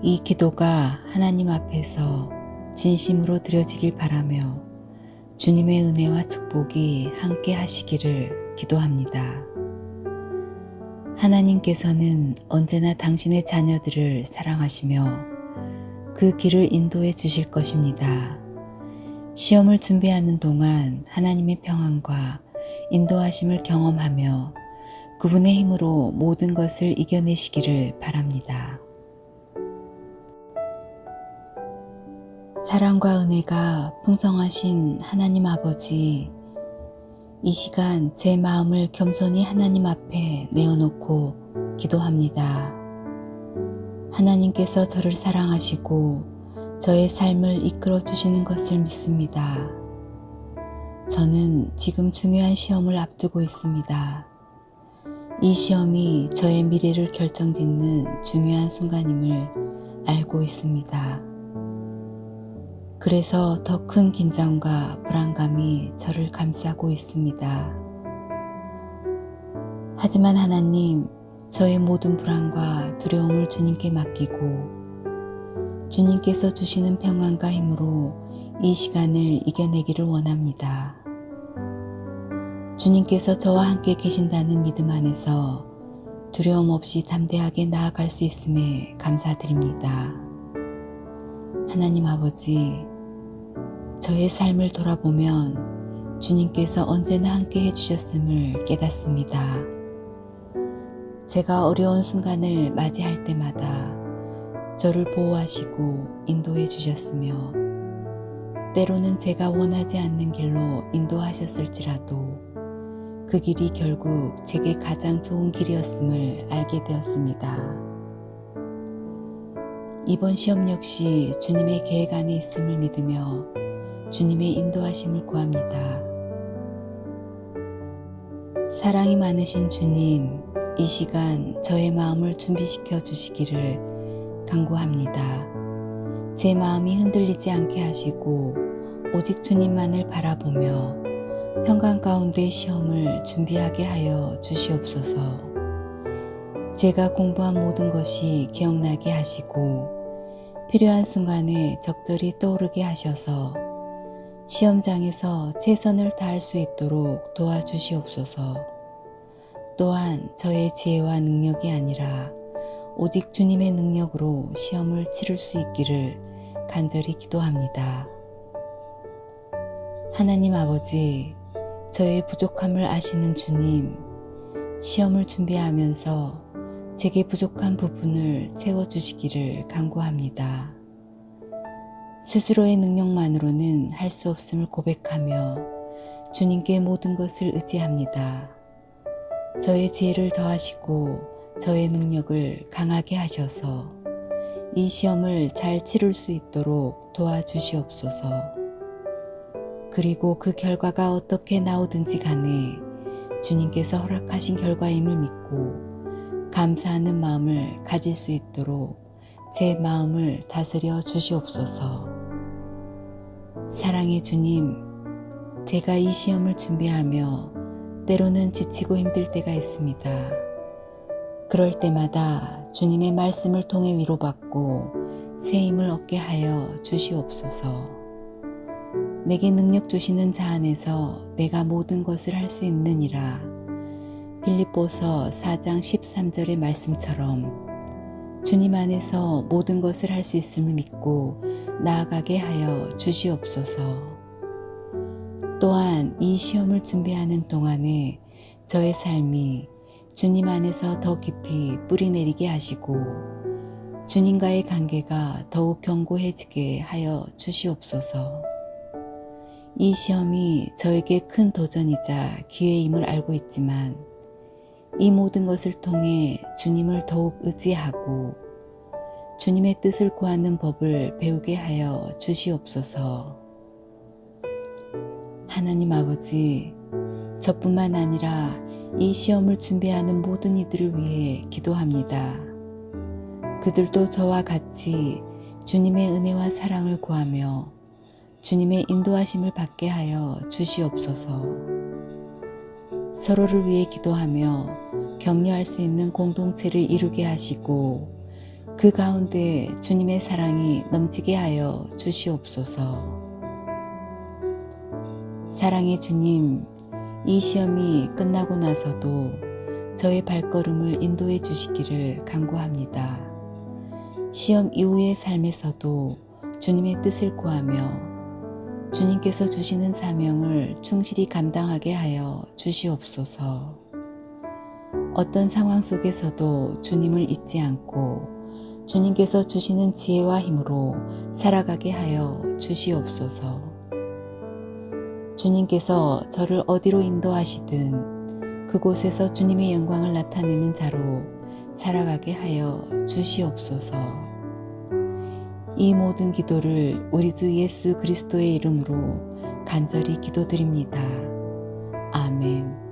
이 기도가 하나님 앞에서 진심으로 드려지길 바라며 주님의 은혜와 축복이 함께 하시기를 기도합니다. 하나님께서는 언제나 당신의 자녀들을 사랑하시며 그 길을 인도해 주실 것입니다. 시험을 준비하는 동안 하나님의 평안과 인도하심을 경험하며 그분의 힘으로 모든 것을 이겨내시기를 바랍니다. 사랑과 은혜가 풍성하신 하나님 아버지, 이 시간 제 마음을 겸손히 하나님 앞에 내어놓고 기도합니다. 하나님께서 저를 사랑하시고 저의 삶을 이끌어 주시는 것을 믿습니다. 저는 지금 중요한 시험을 앞두고 있습니다. 이 시험이 저의 미래를 결정짓는 중요한 순간임을 알고 있습니다. 그래서 더 큰 긴장과 불안감이 저를 감싸고 있습니다. 하지만 하나님, 저의 모든 불안과 두려움을 주님께 맡기고 주님께서 주시는 평안과 힘으로 이 시간을 이겨내기를 원합니다. 주님께서 저와 함께 계신다는 믿음 안에서 두려움 없이 담대하게 나아갈 수 있음에 감사드립니다. 하나님 아버지, 저의 삶을 돌아보면 주님께서 언제나 함께 해주셨음을 깨닫습니다. 제가 어려운 순간을 맞이할 때마다 저를 보호하시고 인도해 주셨으며 때로는 제가 원하지 않는 길로 인도하셨을지라도 그 길이 결국 제게 가장 좋은 길이었음을 알게 되었습니다. 이번 시험 역시 주님의 계획 안에 있음을 믿으며 주님의 인도하심을 구합니다. 사랑이 많으신 주님, 이 시간 저의 마음을 준비시켜 주시기를 간구합니다. 제 마음이 흔들리지 않게 하시고 오직 주님만을 바라보며 평강 가운데 시험을 준비하게 하여 주시옵소서. 제가 공부한 모든 것이 기억나게 하시고 필요한 순간에 적절히 떠오르게 하셔서 시험장에서 최선을 다할 수 있도록 도와주시옵소서. 또한 저의 지혜와 능력이 아니라 오직 주님의 능력으로 시험을 치를 수 있기를 간절히 기도합니다. 하나님 아버지, 저의 부족함을 아시는 주님, 시험을 준비하면서 제게 부족한 부분을 채워주시기를 간구합니다. 스스로의 능력만으로는 할 수 없음을 고백하며 주님께 모든 것을 의지합니다. 저의 지혜를 더하시고 저의 능력을 강하게 하셔서 이 시험을 잘 치룰 수 있도록 도와주시옵소서. 그리고 그 결과가 어떻게 나오든지 간에 주님께서 허락하신 결과임을 믿고 감사하는 마음을 가질 수 있도록 제 마음을 다스려 주시옵소서. 사랑의 주님, 제가 이 시험을 준비하며 때로는 지치고 힘들 때가 있습니다. 그럴 때마다 주님의 말씀을 통해 위로받고 새 힘을 얻게 하여 주시옵소서. 내게 능력 주시는 자 안에서 내가 모든 것을 할 수 있느니라. 빌립보서 4장 13절의 말씀처럼 주님 안에서 모든 것을 할 수 있음을 믿고 나아가게 하여 주시옵소서. 또한 이 시험을 준비하는 동안에 저의 삶이 주님 안에서 더 깊이 뿌리 내리게 하시고 주님과의 관계가 더욱 견고해지게 하여 주시옵소서. 이 시험이 저에게 큰 도전이자 기회임을 알고 있지만 이 모든 것을 통해 주님을 더욱 의지하고 주님의 뜻을 구하는 법을 배우게 하여 주시옵소서. 하나님 아버지, 저뿐만 아니라 이 시험을 준비하는 모든 이들을 위해 기도합니다. 그들도 저와 같이 주님의 은혜와 사랑을 구하며 주님의 인도하심을 받게 하여 주시옵소서. 서로를 위해 기도하며 격려할 수 있는 공동체를 이루게 하시고 그 가운데 주님의 사랑이 넘치게 하여 주시옵소서. 사랑의 주님, 이 시험이 끝나고 나서도 저의 발걸음을 인도해 주시기를 간구합니다. 시험 이후의 삶에서도 주님의 뜻을 구하며 주님께서 주시는 사명을 충실히 감당하게 하여 주시옵소서. 어떤 상황 속에서도 주님을 잊지 않고 주님께서 주시는 지혜와 힘으로 살아가게 하여 주시옵소서. 주님께서 저를 어디로 인도하시든 그곳에서 주님의 영광을 나타내는 자로 살아가게 하여 주시옵소서. 이 모든 기도를 우리 주 예수 그리스도의 이름으로 간절히 기도드립니다. 아멘.